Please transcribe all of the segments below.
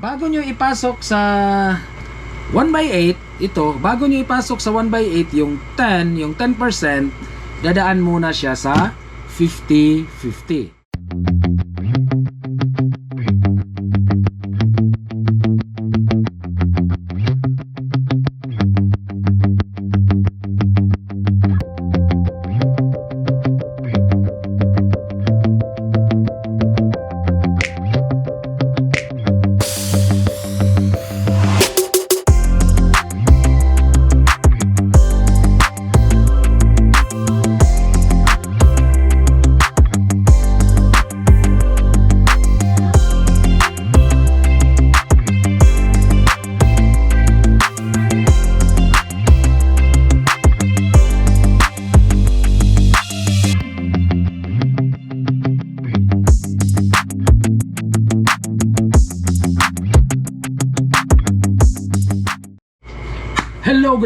bago nyo ipasok sa 1 by 8, ito, bago nyo ipasok sa 1 by 8, yung 10, yung 10%, dadaan muna siya sa 50-50.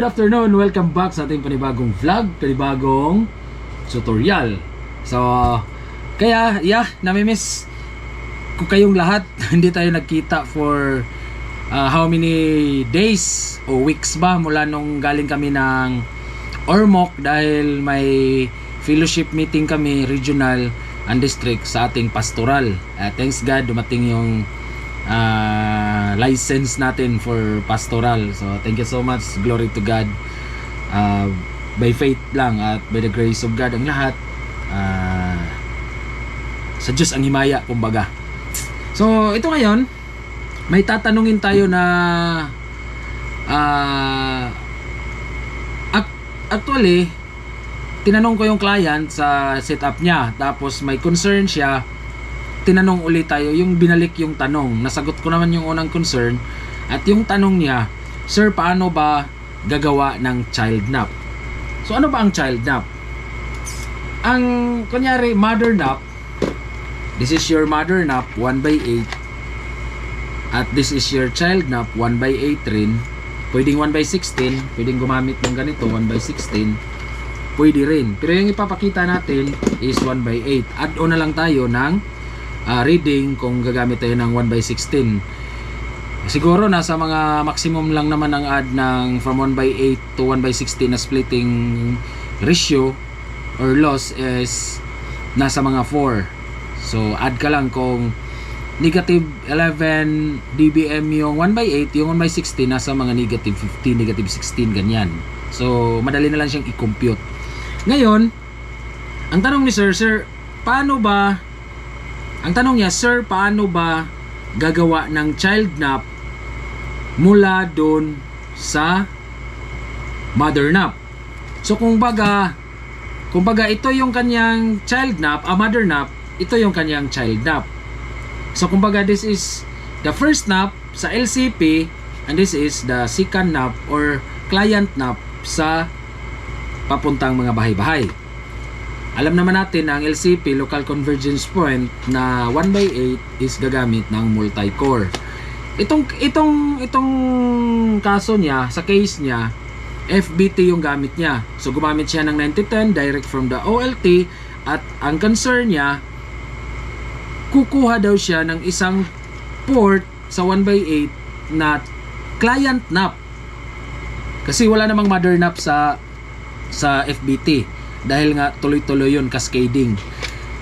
Afternoon. Welcome back sa ating panibagong vlog, panibagong tutorial. So, kaya, yeah, namimiss ko kayong lahat. Hindi tayo nagkita for uh, how many days o weeks ba mula nung galing kami ng Ormoc dahil may fellowship meeting kami regional and district sa ating pastoral. Uh, thanks God, dumating yung uh, license natin for pastoral. So thank you so much. Glory to God. Uh, by faith lang at by the grace of God ang lahat. Uh, sa Diyos ang himaya, kumbaga. So ito ngayon, may tatanungin tayo na uh, ac- actually tinanong ko yung client sa setup niya tapos may concern siya tinanong ulit tayo yung binalik yung tanong. Nasagot ko naman yung unang concern at yung tanong niya sir paano ba gagawa ng child nap? So ano ba ang child nap? Ang kunyari mother nap this is your mother nap 1 by 8 at this is your child nap 1 by 8 rin. Pwedeng 1 by 16 pwedeng gumamit ng ganito 1 by 16 pwede rin. Pero yung ipapakita natin is 1 by 8 add on na lang tayo ng uh, reading kung gagamit tayo ng 1 by 16 siguro nasa mga maximum lang naman ang add ng from 1 by 8 to 1 by 16 na splitting ratio or loss is nasa mga 4 so add ka lang kung negative 11 dBm yung 1 by 8 yung 1 by 16 nasa mga negative 15 negative 16 ganyan. So madali na lang siyang i-compute. Ngayon ang tanong ni sir sir paano ba ang tanong niya, Sir, paano ba gagawa ng child nap mula doon sa mother nap? So kung baga, kung baga ito yung kanyang child nap, a mother nap, ito yung kanyang child nap. So kung baga this is the first nap sa LCP and this is the second nap or client nap sa papuntang mga bahay-bahay. Alam naman natin na ang LCP, Local Convergence Point, na 1 by 8 is gagamit ng multi-core. Itong, itong, itong kaso niya, sa case niya, FBT yung gamit niya. So gumamit siya ng 9010 direct from the OLT at ang concern niya, kukuha daw siya ng isang port sa 1 by 8 na client nap. Kasi wala namang mother nap sa sa FBT dahil nga tuloy-tuloy yun cascading.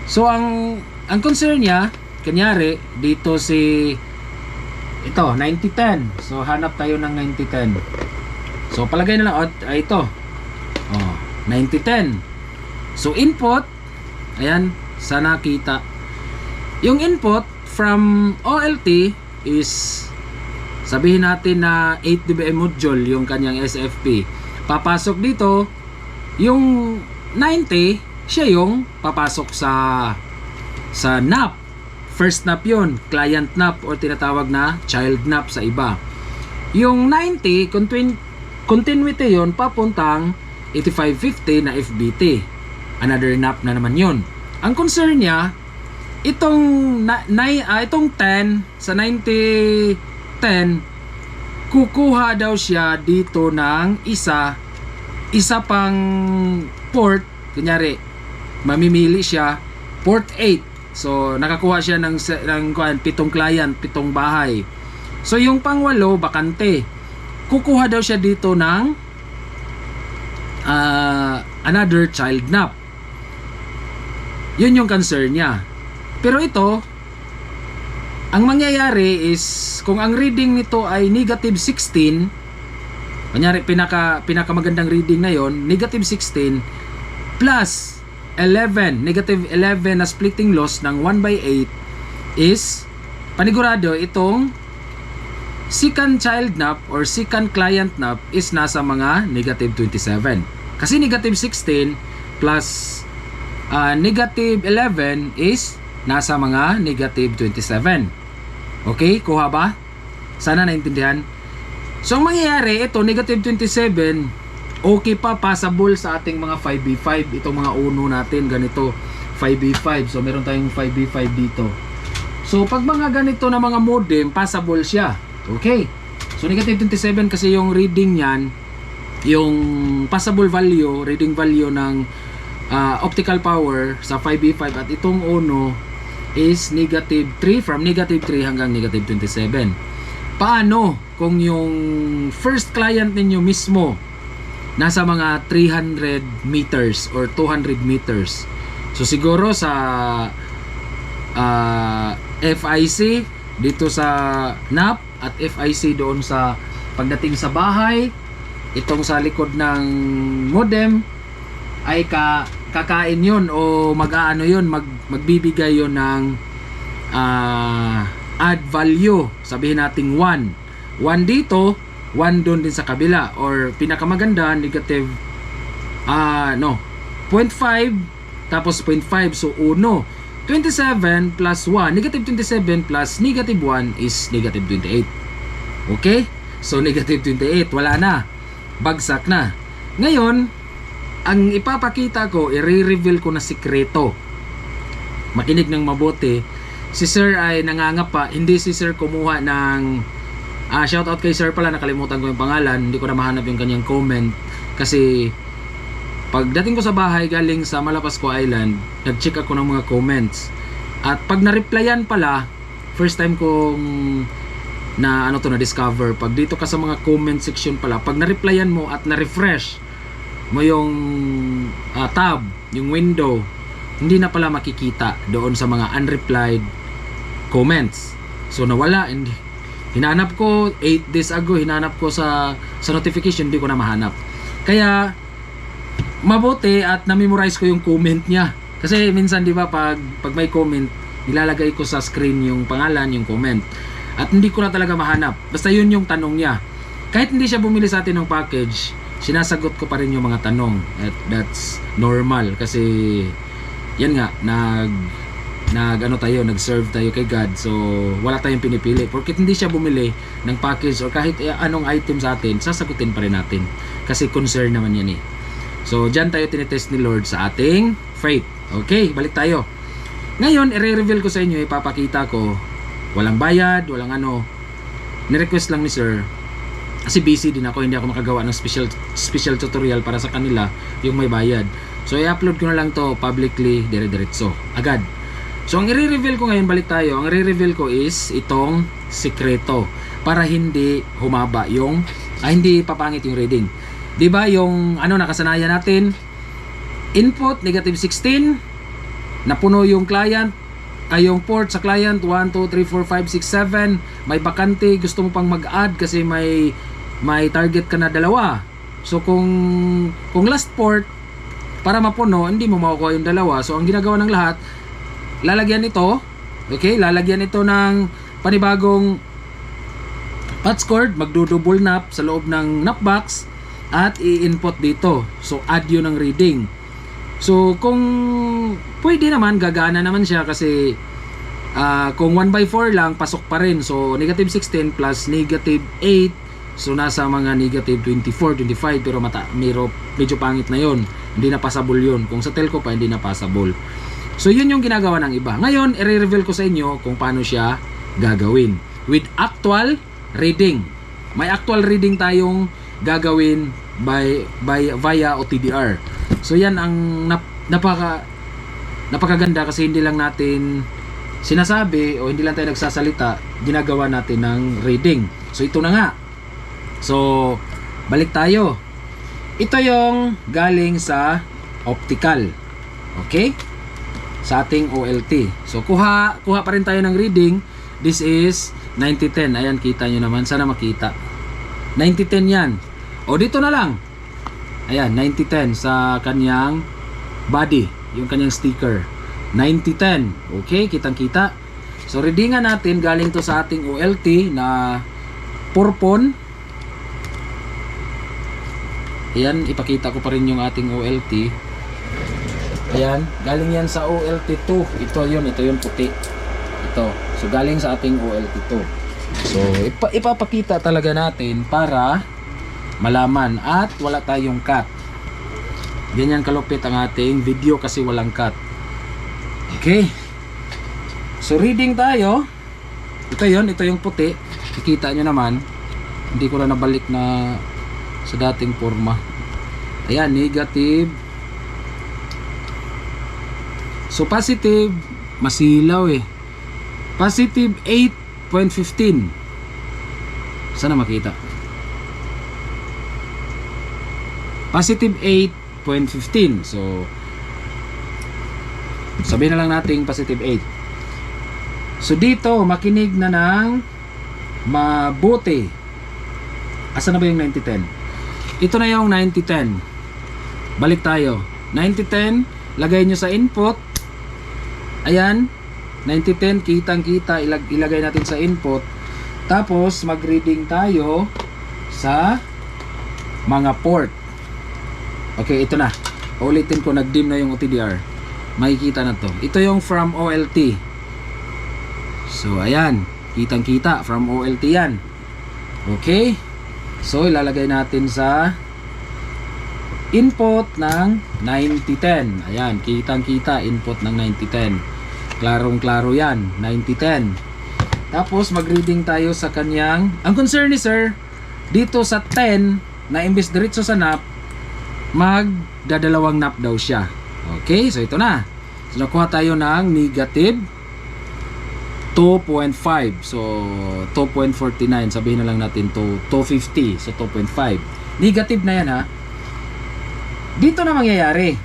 So ang ang concern niya kanyari dito si ito 9010 so hanap tayo ng 9010 so palagay na lang oh, ay ito. Oh 9010 so input ayan sana kita. Yung input from OLT is sabihin natin na 8 dBm module yung kanyang SFP papasok dito yung 90, siya yung papasok sa sa nap. First nap yon client nap or tinatawag na child nap sa iba. Yung 90, continu- continuity yon papuntang 8550 na FBT. Another nap na naman yon. Ang concern niya, itong na, na, ah, itong 10 sa 90 10 kukuha daw siya dito ng isa isa pang port, kunyari, mamimili siya, port 8. So, nakakuha siya ng, ng kuan, pitong client, pitong bahay. So yung pangwalo, bakante. Kukuha daw siya dito ng ah, another child nap. Yun yung concern niya. Pero ito, ang mangyayari is kung ang reading nito ay negative 16, kunyari pinaka pinakamagandang reading na yon, negative 16 plus 11, negative 11 na splitting loss ng 1 by 8 is panigurado itong second child nap or second client nap is nasa mga negative 27. Kasi negative 16 plus ah, negative 11 is nasa mga negative 27. Okay, kuha ba? Sana naintindihan. So, ang mangyayari, ito, negative 27, okay pa, passable sa ating mga 5B5. Itong mga uno natin, ganito, 5B5. So, meron tayong 5B5 dito. So, pag mga ganito na mga modem, passable siya. Okay. So, negative 27 kasi yung reading niyan, yung passable value, reading value ng ah, optical power sa 5B5 at itong uno is negative 3 from negative 3 hanggang negative 27. Paano kung yung first client ninyo mismo nasa mga 300 meters or 200 meters? So siguro sa ah, FIC dito sa NAP at FIC doon sa pagdating sa bahay itong sa likod ng modem ay ka kakain yun o mag-aano yun mag, magbibigay yun ng ah, add value sabihin nating 1 1 dito 1 doon din sa kabila or pinakamaganda negative ah no 0.5 tapos 0.5 so 1 27 plus 1 negative 27 plus negative 1 is negative 28 okay so negative 28 wala na bagsak na ngayon ang ipapakita ko, i-reveal ko na sikreto. Makinig ng mabuti. Si Sir ay nangangapa. Hindi si Sir kumuha ng... Ah, shout out kay Sir pala, nakalimutan ko yung pangalan. Hindi ko na mahanap yung kanyang comment. Kasi pagdating ko sa bahay galing sa Malapasco Island, nag-check ako ng mga comments. At pag na-replyan pala, first time kong na ano to na discover pag dito ka sa mga comment section pala pag na-replyan mo at na-refresh mo yung ah, tab, yung window, hindi na pala makikita doon sa mga unreplied comments. So nawala, hindi. Hinanap ko 8 days ago, hinanap ko sa sa notification, hindi ko na mahanap. Kaya mabuti at na-memorize ko yung comment niya. Kasi minsan 'di ba pag pag may comment, nilalagay ko sa screen yung pangalan, yung comment. At hindi ko na talaga mahanap. Basta yun yung tanong niya. Kahit hindi siya bumili sa atin ng package, sinasagot ko pa rin yung mga tanong at that's normal kasi yan nga nag nag ano tayo nag-serve tayo kay God. So wala tayong pinipili. Porket hindi siya bumili ng package or kahit eh, anong item sa atin sasagutin pa rin natin. Kasi concern naman yan eh. So dyan tayo tinetest ni Lord sa ating faith. Okay balik tayo. Ngayon i-reveal ko sa inyo ipapakita ko walang bayad walang ano. Ni-request lang ni sir. Kasi busy din ako hindi ako makagawa ng special special tutorial para sa kanila yung may bayad. So i-upload ko na lang to publicly dire-diretso agad so ang i-reveal ko ngayon balik tayo ang i-reveal ko is itong sikreto para hindi humaba yung ah, hindi papangit yung reading. Di ba yung ano nakasanayan natin? Input negative 16 napuno yung client ay yung port sa client 1, 2, 3, 4, 5, 6, 7 may bakante gusto mo pang mag-add kasi may may target ka na dalawa. So kung kung last port para mapuno hindi mo makukuha yung dalawa. So ang ginagawa ng lahat lalagyan ito okay lalagyan ito ng panibagong patch cord magdo-double nap sa loob ng nap box at i-input dito so add yun ng reading So kung pwede naman gagana naman siya kasi ah, kung 1 by 4 lang pasok pa rin. So negative 16 plus negative 8 so nasa mga negative 24, 25 pero mata, mero, medyo pangit na yon. Hindi na passable yun. Kung sa telco pa hindi na passable. So yun yung ginagawa ng iba. Ngayon i-reveal ko sa inyo kung paano siya gagawin with actual reading. May actual reading tayong gagawin by by via OTDR. So yan ang nap, napaka napakaganda kasi hindi lang natin sinasabi o hindi lang tayo nagsasalita, ginagawa natin ng reading. So ito na nga. So balik tayo. Ito yung galing sa optical. Okay? Sa ating OLT. So kuha kuha pa rin tayo ng reading. This is 9010. Ayan kita nyo naman. Sana makita. 9010 yan. O dito na lang. Ayan, 9010 sa kanyang body, yung kanyang sticker. 9010. Okay, kitang-kita. So readingan natin galing to sa ating OLT na purpon. Ayan, ipakita ko pa rin yung ating OLT. Ayan, galing yan sa OLT 2. Ito yun, ito yung puti. Ito. So galing sa ating OLT 2. So ipa ipapakita talaga natin para malaman at wala tayong cut. Ganyan kalupit ang ating video kasi walang cut. Okay. So reading tayo. Ito yon, ito yung puti. Kikita nyo naman. Hindi ko na nabalik na sa dating forma. Ayan, negative. So positive, masilaw eh. Positive 8.15. Sana makita. Positive 8.15. So, sabihin na lang natin positive 8. So, dito, makinig na ng mabuti. Asa na ba yung 9010? Ito na yung 9010. Balik tayo. 9010, lagay nyo sa input. Ayan. 9010, kitang-kita. Ilag ilagay natin sa input. Tapos, mag-reading tayo sa mga port. Okay, ito na. Ulitin ko, nag-dim na yung OTDR. Makikita na to. Ito yung from OLT. So, ayan. Kitang-kita. From OLT yan. Okay. So, ilalagay natin sa input ng 9010. Ayan, kitang-kita. Input ng 9010. Klarong-klaro yan. 9010. Tapos, mag-reading tayo sa kanyang... Ang concern ni sir, dito sa 10, na imbis diretso sa nap, magdadalawang nap daw siya. Okay, so ito na. So nakuha tayo ng negative 2.5. So 2.49, sabihin na lang natin to 250. So 2.5. Negative na yan ha. Dito na mangyayari.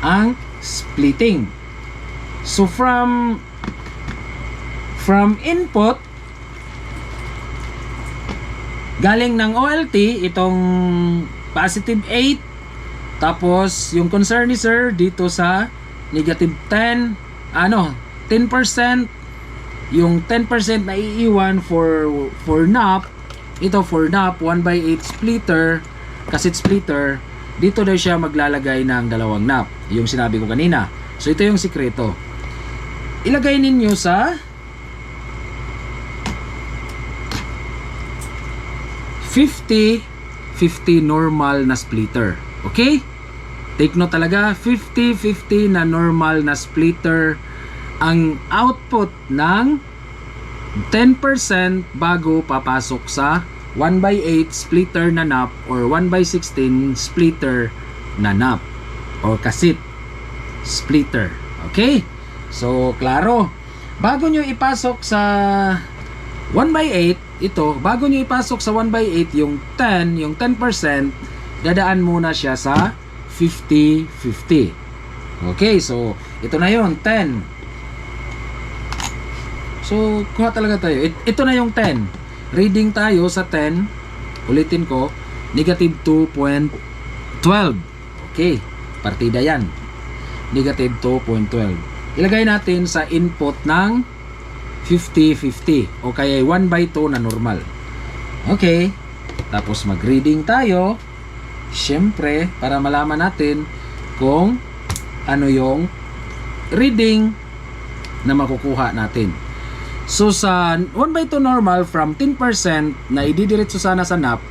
Ang splitting. So from from input galing ng OLT itong positive 8 tapos yung concern ni sir dito sa negative 10 ano 10% yung 10% na iiwan for for NAP ito for NAP 1 by 8 splitter cassette splitter dito daw siya maglalagay ng dalawang NAP yung sinabi ko kanina so ito yung sikreto ilagay ninyo sa 50 50 normal na splitter. Okay? Take note talaga, 50-50 na normal na splitter ang output ng 10% bago papasok sa 1 by 8 splitter na nap or 1 by 16 splitter na nap or kasit splitter. Okay? So, klaro. Bago nyo ipasok sa 1 by 8, ito, bago nyo ipasok sa 1 by 8 yung 10, yung 10%, dadaan muna siya sa 50-50. Okay, so ito na yon 10. So, kuha talaga tayo. It- ito na yung 10. Reading tayo sa 10. Ulitin ko, negative 2.12. Okay, partida yan. Negative 2.12. Ilagay natin sa input ng 50-50 o kaya 1 by 2 na normal. Okay. Tapos mag-reading tayo. Siyempre, para malaman natin kung ano yung reading na makukuha natin. So sa 1 by 2 normal from 10% na ididiretso sana sa NAP,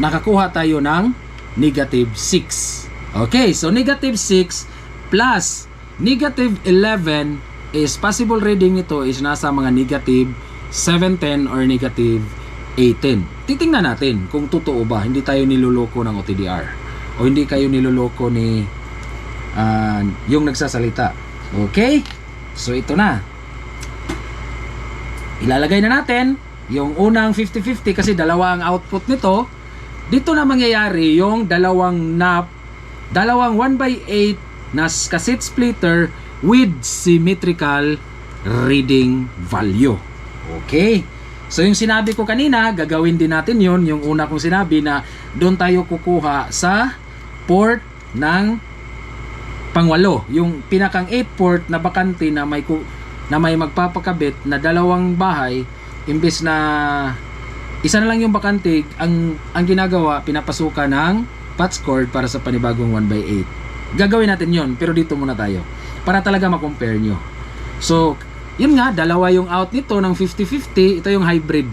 nakakuha tayo ng negative 6. Okay, so negative 6 plus negative 11 is possible reading nito is nasa mga negative 710 or negative 18. Titingnan natin kung totoo ba, hindi tayo niloloko ng OTDR o hindi kayo niloloko ni ah, yung nagsasalita. Okay? So ito na. Ilalagay na natin yung unang 50-50 kasi dalawa ang output nito. Dito na mangyayari yung dalawang nap, dalawang 1 by 8 na cassette splitter with symmetrical reading value. Okay? So yung sinabi ko kanina, gagawin din natin yon yung una kong sinabi na doon tayo kukuha sa port ng pangwalo. Yung pinakang 8 port na bakante na may na may magpapakabit na dalawang bahay imbes na isa na lang yung bakante ang ang ginagawa pinapasukan ng patch cord para sa panibagong 1 by 8 gagawin natin yon pero dito muna tayo. Para talaga ma-compare nyo. So yun nga dalawa yung out nito ng 50-50 ito yung hybrid.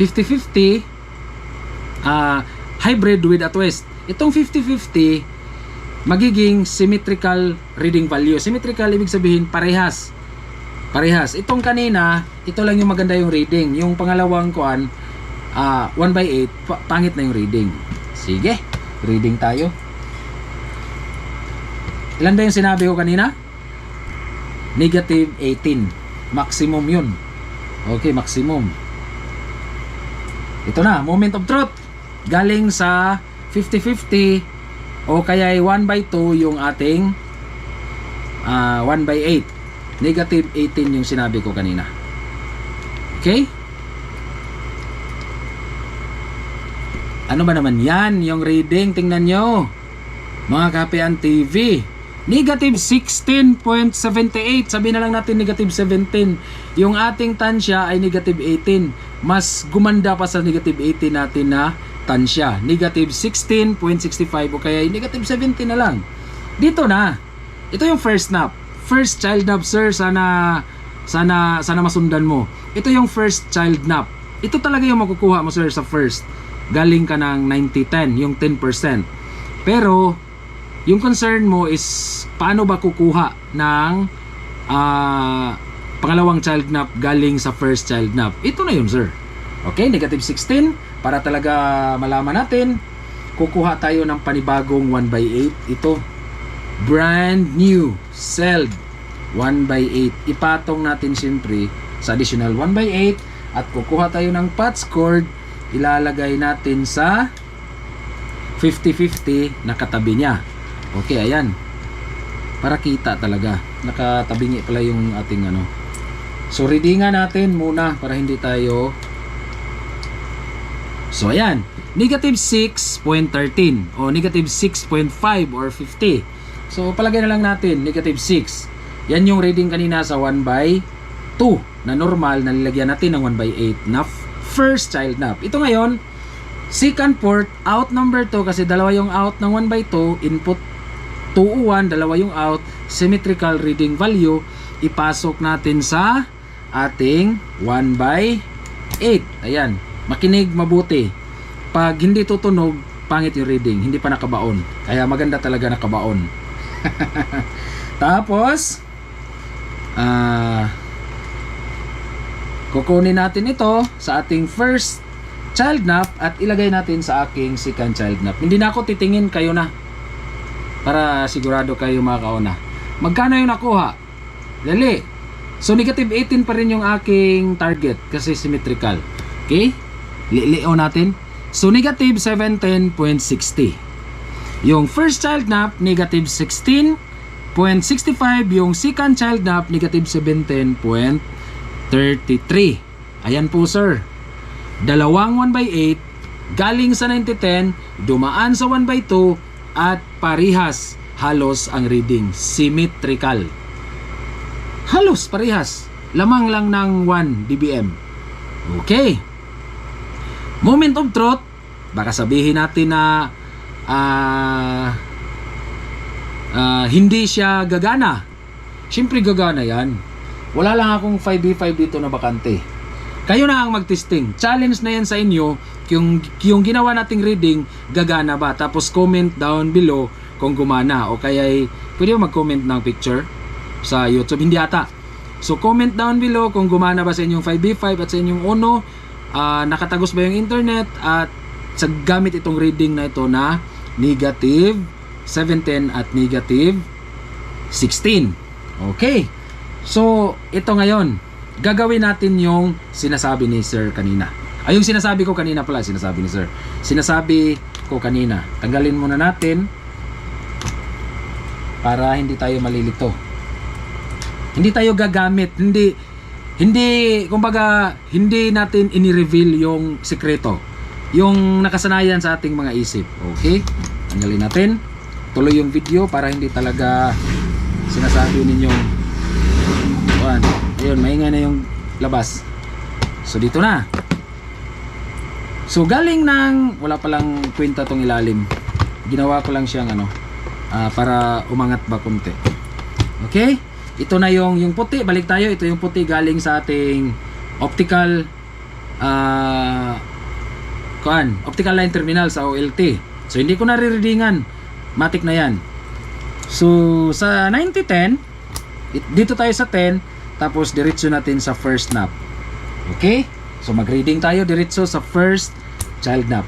50-50 ah hybrid with a twist. Itong 50-50 magiging symmetrical reading value. Symmetrical ibig sabihin parehas. Parehas. Itong kanina, ito lang yung maganda yung reading. Yung pangalawang kuan, ah 1 by 8, pa- pangit na yung reading. Sige, reading tayo. Ilan ba yung sinabi ko kanina? Negative 18. Maximum yun. Okay, maximum. Ito na, moment of truth. Galing sa 50-50 o kaya 1 by 2 yung ating ah 1 by 8. Negative 18 yung sinabi ko kanina. Okay? Ano ba naman yan? Yung reading, tingnan nyo. Mga kapean TV. Negative 16.78. Sabi na lang natin negative 17. Yung ating tansya ay negative 18. Mas gumanda pa sa negative 18 natin na tansya. Negative 16.65 o kaya negative 17 na lang. Dito na. Ito yung first nap. First child nap, sir. Sana sana sana masundan mo. Ito yung first child nap. Ito talaga yung makukuha mo, sir, sa first. Galing ka ng 90-10, yung 10%. Pero, yung concern mo is paano ba kukuha ng ah, pangalawang child nap galing sa first child nap. Ito na yun, sir. Okay, negative 16. Para talaga malaman natin, kukuha tayo ng panibagong 1 by 8. Ito, brand new, sold 1 by 8. Ipatong natin siyempre sa additional 1 by 8 at kukuha tayo ng patch cord, ilalagay natin sa 50-50 na katabi niya. Okay, ayan. Para kita talaga. Nakatabingi pala yung ating ano. So, readingan natin muna para hindi tayo So, ayan. Negative 6.13 o negative 6.5 or 50. So, palagay na lang natin, negative 6. Yan yung reading kanina sa 1 by 2 na normal na nilagyan natin ng 1 by 8 na first child nap. Ito ngayon, second port, out number 2 kasi dalawa yung out ng 1 by 2, input 2 1, dalawa yung out, symmetrical reading value, ipasok natin sa ating 1 by 8. Ayan, makinig mabuti. Pag hindi tutunog, pangit yung reading, hindi pa nakabaon. Kaya maganda talaga nakabaon. Tapos, ah, kukunin natin ito sa ating first child nap at ilagay natin sa aking second child nap. Hindi na ako titingin, kayo na. Para sigurado kayo makakauna. Magkano yung nakuha? Dali. So negative 18 pa rin yung aking target kasi symmetrical. Okay? Lilio natin. So negative 17.60. Yung first child nap, negative 16.65. Yung second child nap, negative 17.33. Ayan po sir. Dalawang 1 by 8, galing sa 9010, dumaan sa 1 by 2, at parihas halos ang reading. Symmetrical. Halos parihas. Lamang lang ng 1 dBm. Okay. Moment of truth, baka sabihin natin na ah ah, hindi siya gagana. Siyempre gagana yan. Wala lang akong 5v5 dito na bakante. Kayo na ang magtesting. Challenge na yan sa inyo. Yung, yung ginawa nating reading, gagana ba? Tapos comment down below kung gumana. O kaya pwede mo mag-comment ng picture sa YouTube. Hindi ata. So comment down below kung gumana ba sa inyong 5v5 at sa inyong Uno. ah, nakatagos ba yung internet at sa gamit itong reading na ito na negative 710 at negative 16. Okay. So, ito ngayon, gagawin natin yung sinasabi ni Sir kanina. Ay, yung sinasabi ko kanina pala, sinasabi ni Sir. Sinasabi ko kanina. Tanggalin muna natin para hindi tayo malilito. Hindi tayo gagamit, hindi hindi kumbaga hindi natin ini-reveal yung sekreto. Yung nakasanayan sa ating mga isip. Okay? Tanggalin natin. Tuloy yung video para hindi talaga sinasabi ninyong Juan. Ayun, maingay na yung labas. So dito na. So galing ng wala palang kwenta tong ilalim. Ginawa ko lang siyang ano ah, para umangat ba konti. Okay? Ito na yung yung puti, balik tayo. Ito yung puti galing sa ating optical ah kuan, optical line terminal sa OLT. So hindi ko na re-readingan. Matic na 'yan. So sa 9010, it- dito tayo sa 10, tapos diretso natin sa first nap. Okay? So mag-reading tayo diretso sa first child nap.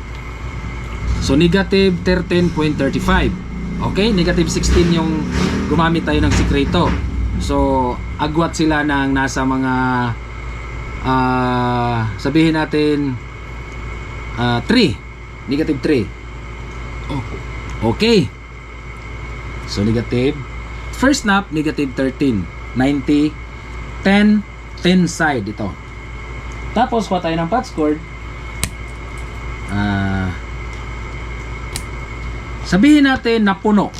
So negative 13.35. Okay? Negative 16 yung gumamit tayo ng sikreto. So agwat sila ng nasa mga ah sabihin natin ah 3. Negative 3. Oh. Okay. So negative first nap negative 13. 90 10 10 side ito. Tapos kuha tayo ng patch cord. Ah Sabihin natin napuno.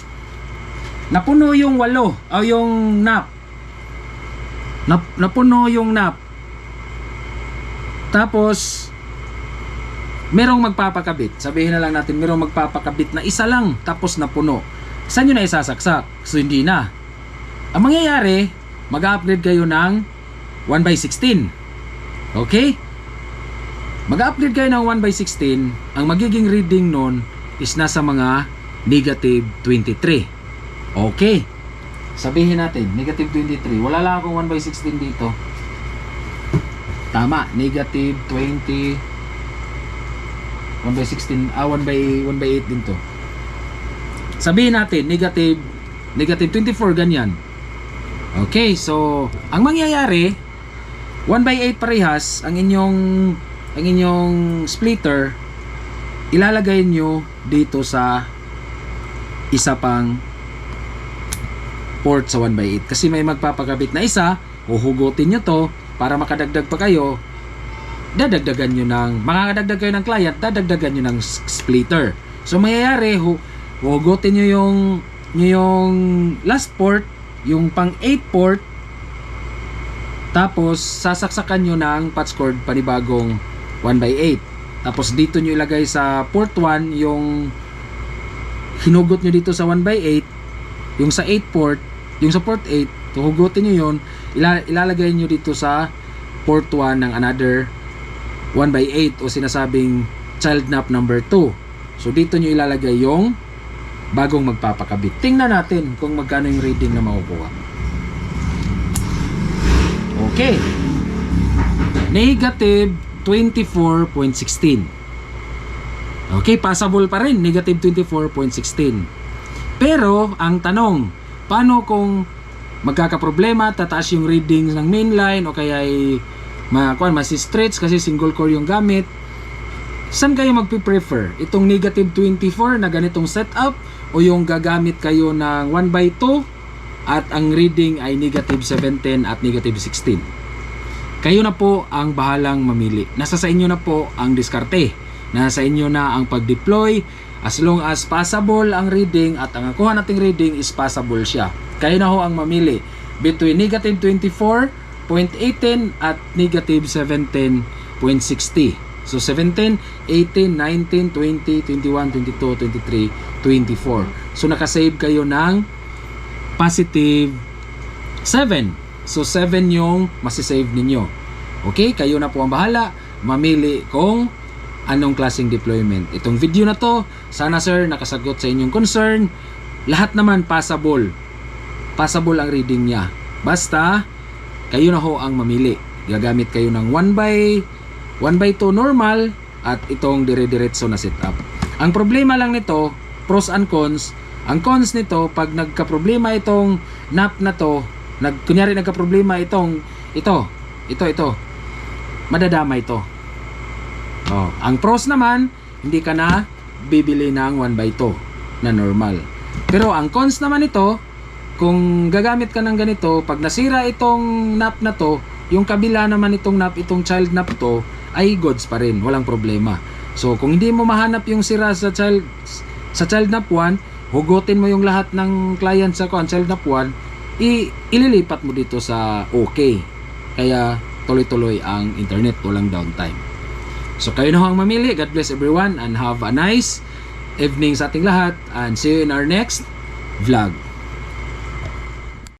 Napuno yung walo o yung nap. Nap, napuno yung nap. Tapos merong magpapakabit. Sabihin na lang natin merong magpapakabit na isa lang tapos napuno. Saan nyo na isasaksak? So hindi na. Ang mangyayari, mag-upgrade kayo ng 1 by 16. Okay? Mag-upgrade kayo ng 1 by 16. Ang magiging reading nun is nasa mga negative 23. Okay. Sabihin natin, negative 23. Wala lang akong 1 by 16 dito. Tama, negative 20. 1 by 16, ah 1 by 1 by 8 din to. Sabihin natin, negative negative 24 ganyan. Okay, so ang mangyayari 1 by 8 parehas ang inyong ang inyong splitter ilalagay nyo dito sa isa pang port sa 1 by 8 kasi may magpapakabit na isa huhugutin nyo to para makadagdag pa kayo dadagdagan nyo ng makakadagdag kayo ng client dadagdagan nyo ng splitter. So mangyayari hu huhugutin nyo yung nyo yung last port yung pang 8 port tapos sasaksakan nyo ng patch cord panibagong 1 by 8 tapos dito nyo ilagay sa port 1 yung hinugot nyo dito sa 1 by 8 yung sa 8 port yung sa port 8 huhugutin nyo yun ila- ilalagay nyo dito sa port 1 ng another 1 by 8 o sinasabing child nap number 2 so dito nyo ilalagay yung bagong magpapakabit. Tingnan natin kung magkano yung reading na makukuha. Okay. Negative 24.16 okay passable pa rin. Negative 24.16 pero ang tanong paano kung magkakaproblema tataas yung readings ng mainline o kaya ay makuan masi-stretch kasi single core yung gamit? Saan kayo magpi-prefer itong negative 24 na ganitong setup o yung gagamit kayo ng 1 by 2 at ang reading ay negative 17 at negative 16 kayo na po ang bahalang mamili. Nasa sa inyo na po ang diskarte. Nasa inyo na ang pag-deploy as long as passable ang reading at ang nakuha nating reading is passable siya. Kayo na ho ang mamili between negative 24.18 at negative 17.60. So 17, 18, 19, 20, 21, 22, 23, 24. So nakasave kayo ng positive 7. So 7 yung masisave ninyo. Okay, kayo na po ang bahala mamili kung anong klaseng deployment. Itong video na to, sana sir nakasagot sa inyong concern. Lahat naman passable. Passable ang reading niya. Basta kayo na ho ang mamili. Gagamit kayo ng 1 by 1 by 2 normal at itong dire-diretso na setup. Ang problema lang nito, pros and cons, Ang cons nito, pag nagka-problema itong nap na to, nag, kunyari nagka-problema itong, ito, ito, ito, madadama ito. Oh, ang pros naman, hindi ka na bibili ng 1x2 na normal. Pero ang cons naman ito, kung gagamit ka ng ganito, pag nasira itong nap na to, yung kabila naman itong nap, itong child nap to, ay goods pa rin, walang problema. So, kung hindi mo mahanap yung sira sa child sa child nap 1, hugutin mo yung lahat ng client sa kuan child nap 1, i ililipat mo dito sa okay. Kaya tuloy-tuloy ang internet, walang downtime. So kayo na ho ang mamili. God bless everyone and have a nice evening sa ating lahat and see you in our next vlog.